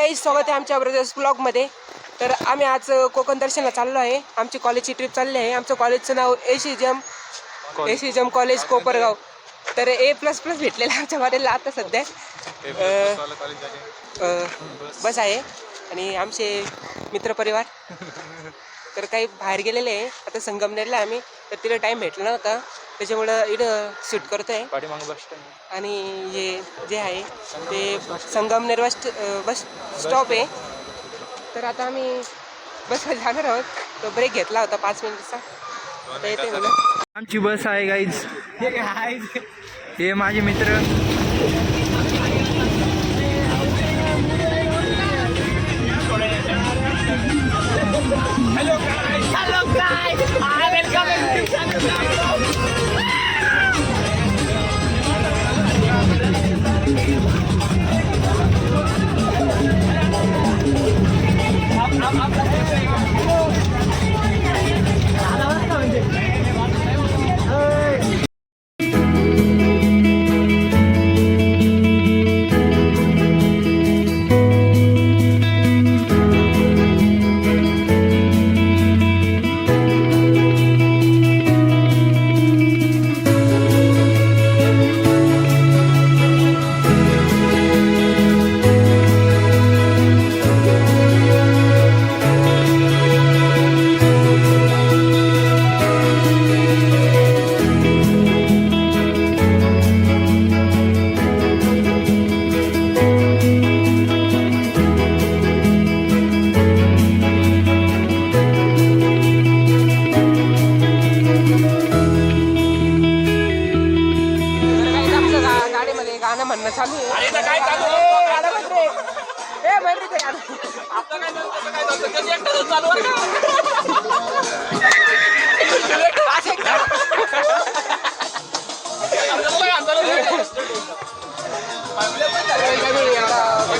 काही स्वागत आहे आमच्या ब्रदर्स ब्लॉगमध्ये तर आम्ही आज कोकण दर्शनला चाललो आहे. आमची कॉलेजची ट्रिप चालली आहे. आमचं कॉलेजचं नाव एशिजम एशिजम कॉलेज कोपरगाव. तर ए प्लस प्लस भेटलेलं आमच्या कॉलेजला आता सध्या. बस आहे. आणि आमचे मित्रपरिवार. तर काही बाहेर गेलेले आहे. आता संगमनेरला आहे आम्ही. तर तिला टाईम भेटला नव्हता. त्याच्यामुळं इथं शूट करतो आहे पाठीमागं बस स्टँड आणि हे जे आहे ते संगमनेर बस बस स्टॉप आहे. तर आता आम्ही बसमध्ये जाणार आहोत. तो ब्रेक घेतला होता पाच मिनिटचा आता येते मला आमची बस आहे गाईज हे माझे मित्र.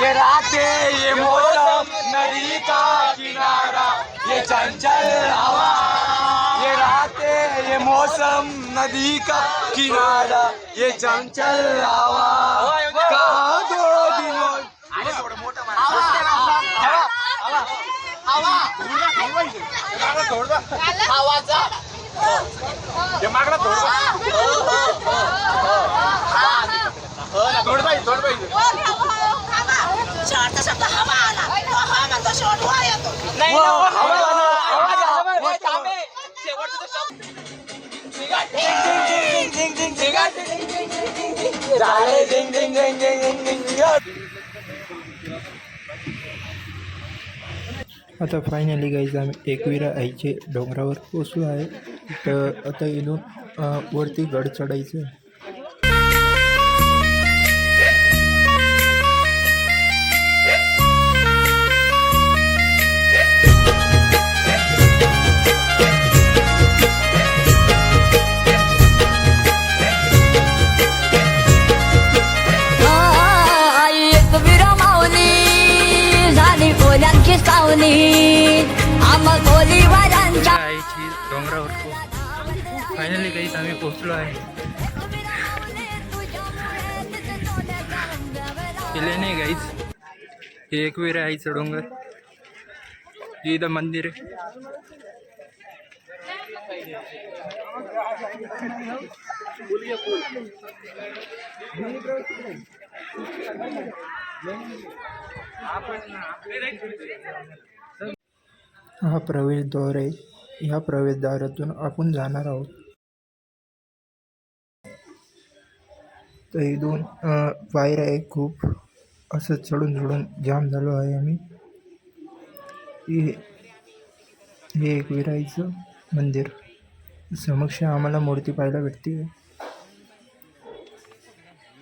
ये राते ये मौसम नदी का किनारा ये चंचल हवा। ये राते ये मौसम नदी का किनारा ये चंचल हवा। कहा दो दिनों शॉर्टचा शब्द हवा आला तो हा म्हणतो शॉर्ट वा आता फायनली गाईज आम्ही एकविरा आईचे डोंगरावर पोचलो आहे. तर आता इथून वरती गड चढायचं कोल्यांची सावली? आम्हा कोलीवाल्यांच्या आईची डोंगरावर फायनली काही आम्ही पोहोचलो आहे. केले नाही गाईच हे एकवीर आहे आईचं डोंगर. इथं मंदिर आहे. हा प्रवेशद्वार आहे. ह्या प्रवेशद्वारातून आपण जाणार आहोत. तर इथून अ, पायऱ्या आहे खूप. असं चढून चढून जाम झालो आहे आम्ही. हे एक विराईचं मंदिर. समक्ष आम्हाला मूर्ती पाहायला भेटते.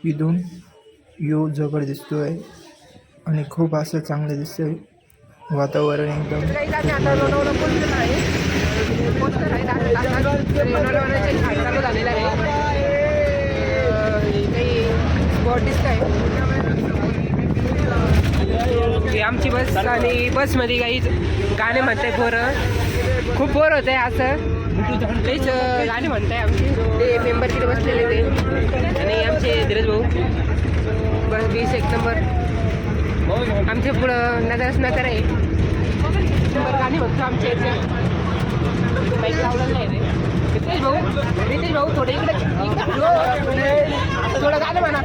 इथून यो जवळ दिसतोय. आणि खूप असं चांगलं दिसतंय. वातावरण एकदम. आमची बस आणि बसमध्ये काही गाणे म्हणताय पोरं. खूप बोर होत आहे असं तेच गाणे म्हणताय आमचे. ते मेंबर तिथे बसलेले ते. आणि आमचे धीरज भाऊ. बस वीस एक नंबर. आमच्या पुढं नजरच नगर आहे. गाणे म्हणतो आमच्या इथे. बाईक लावलेलं आहे रे. रितेश भाऊ रितेश भाऊ थोडे इकडे. थोडं- थोडं गाणं म्हणा.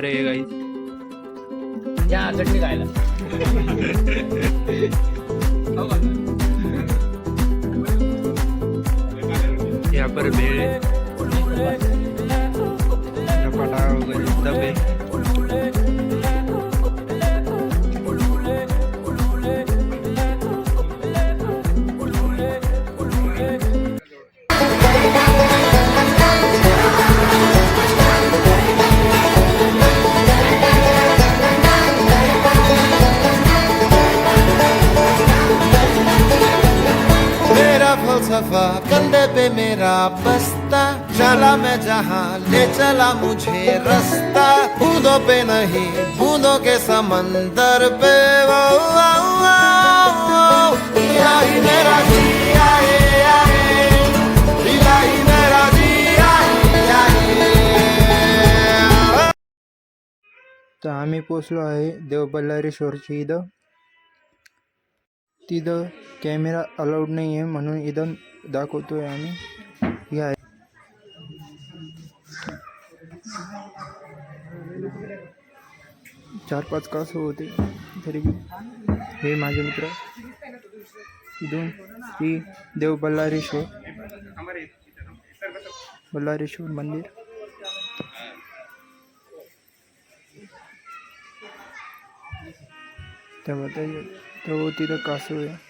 हम खाना खा रहे हैं गाइस यहाँ पर भेड़ है चपाटा मेरा कंधे पे मेरा बस्ता। चला मैं जहाँ ले चला मुझे रास्ता। बूंदों पे नहीं बूंदों के समंदर पे। वो, वो, वो, वो। मेरा जी आए तर आम्ही पोचलो आहे देवबल्लारेश्वरची इथं. तिथं कॅमेरा अलाउड नाही आहे म्हणून इथं दाखवतोय आम्ही या चार पाच कास होते। तरी बी हे माझे मित्र। इथून ही देव बल्लारेश्वर बल्लारेश्वर मंदिर। तेव्हा ते तेव्हा तिथं कासव आहे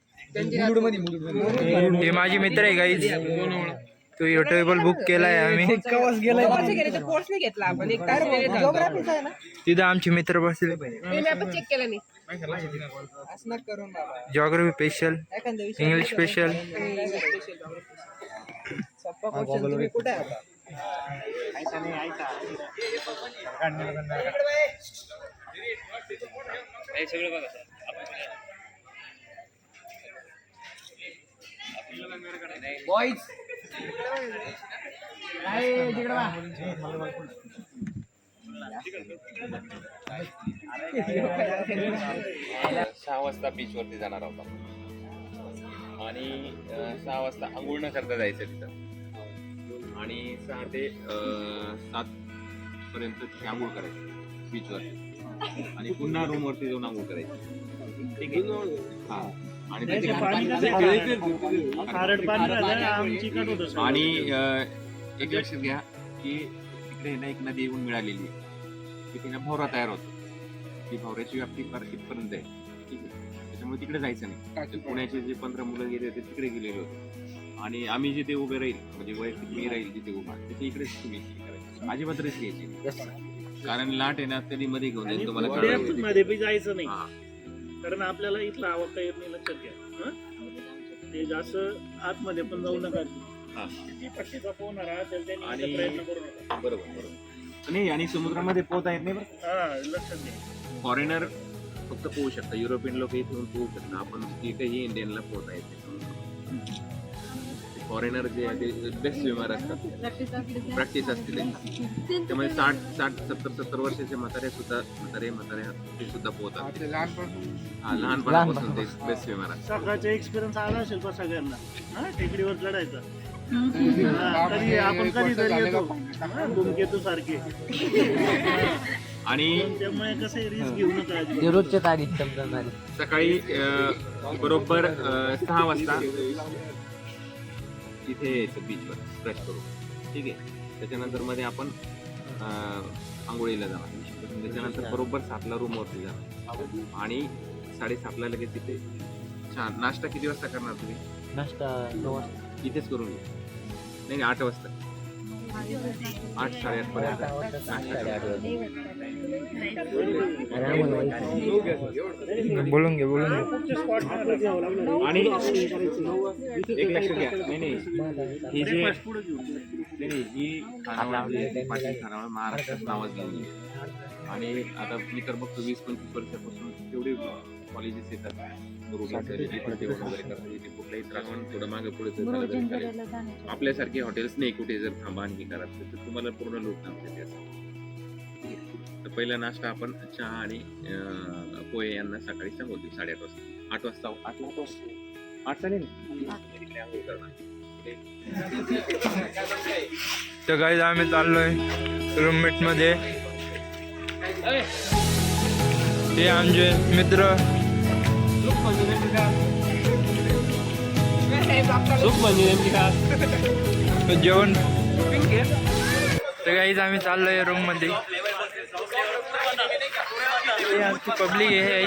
हे माझे मित्र आहे गाईज तो यो टेबल बुक केलाय आम्ही. कोर्स गेले तर कोर्स नाही घेतला आपण. एक तास जिओग्राफीचा आहे ना? तिथं आमचे मित्र बसले. मी आपण चेक केलं नाही असं करून बाबा. जॉग्रफी स्पेशल इंग्लिश स्पेशल सोप्पा क्वेश्चन सहा वाजता बीचवरती जाणार आहोत आपण. आणि सहा वाजता आंघोळ न करता जायचं तिथं. आणि सहा ते सात पर्यंत तिथे आंघोळ करायची बीचवर आणि पुन्हा रूम वरती जाऊन आंघोळ करायची. ठीक आहे? हा. आणि एक लक्षात घ्या की तिकडे ना एक नदी येऊन मिळालेली आहे. की तिने भोवरा तयार होतो. ती भोवऱ्याची व्याप्ती फार इथपर्यंत आहे. त्याच्यामुळे तिकडे जायचं नाही. पुण्याचे जे पंधरा मुलं गेले होते तिकडे गेलेले होते. आणि आम्ही जिथे उभे राहील म्हणजे वैयक्तिक मी राहील जिथे उभा तिथे इकडेच तुम्ही हे. अजिबात रिस्क घ्यायची कारण लाट आहे ना कधी मध्ये घेऊन जाईल तुम्हाला जायचं नाही. कारण आपल्याला इथला आवडता येत नाही लक्षात घ्या. हं? ते जास्त आतमध्ये पण जाऊ नका. हा. किती आणि- प्रयत्न करू नका. बरोबर बरोबर. नाही आणि समुद्रामध्ये पोहता येत नाही बरं. हा लक्षात घ्या. फॉरेनर फक्त पोहू शकता. युरोपियन लोक इथून पोहू शकता. आपण इथेही इंडियनला पोहता येते फॉरेनर जे आहे ते बेस्ट स्विमर असतात. प्रॅक्टिस असते त्यांची. त्यामुळे साठ साठ सत्तर सत्तर वर्षाचे म्हातारे सुद्धा म्हातारे म्हातारे ते सुद्धा पोहतात हा लहानपणापासून. ते बेस्ट स्विमर असतात सकाळचा एक्सपिरियन्स आला असेल का सगळ्यांना. हा टेकडीवर लढायचा हा, कधी आपण कधीतरी येतो. हा, धूमकेतू सारखे. आणि त्यामुळे कसं रिस्क घेऊ नका अजिबात. सकाळी बरोबर सहा वाजता इथे यायचं बीचवर फ्रेश करू ठीक आहे? त्याच्यानंतरमध्ये आपण आंघोळीला जाणार. त्याच्यानंतर बरोबर सातला रूमवरती जाणार. आणि साडेसातला लगेच तिथे. छान. नाश्ता किती वाजता करणार तुम्ही? नाश्ता इथेच करून घेऊ नाही नाही, आठ वाजता. आठ साडेआठ पर्यंत. नाश्ता बोलून घे बोलून घे. आणि एक लक्षात घ्या. नाही नाही. ही नाही ही जी पाटील खानावळ महाराष्ट्रात नावाच लावली आणि आता मी तर बघतो वीस पंचवीस वर्षापासून तेवढे कॉलेजेस येतात. कुठलाही थोडं मागे पुढे आपल्यासारखे हॉटेल्स नाही कुठे जर थांबा आणखी करा तर तुम्हाला पूर्ण लोक थांबते पहिला नाश्ता आपण चहा आणि अं, पोहे यांना सकाळी सांगू देऊ साडेआठ वाजता. आठ वाजता आठ वाजता. आठ चालेल तर काही आम्ही चाललोय रूममेटमध्ये हे आमचे मित्र. जेवण. तर काहीच आम्ही चाललोय रूममध्ये आज की पब्लिक है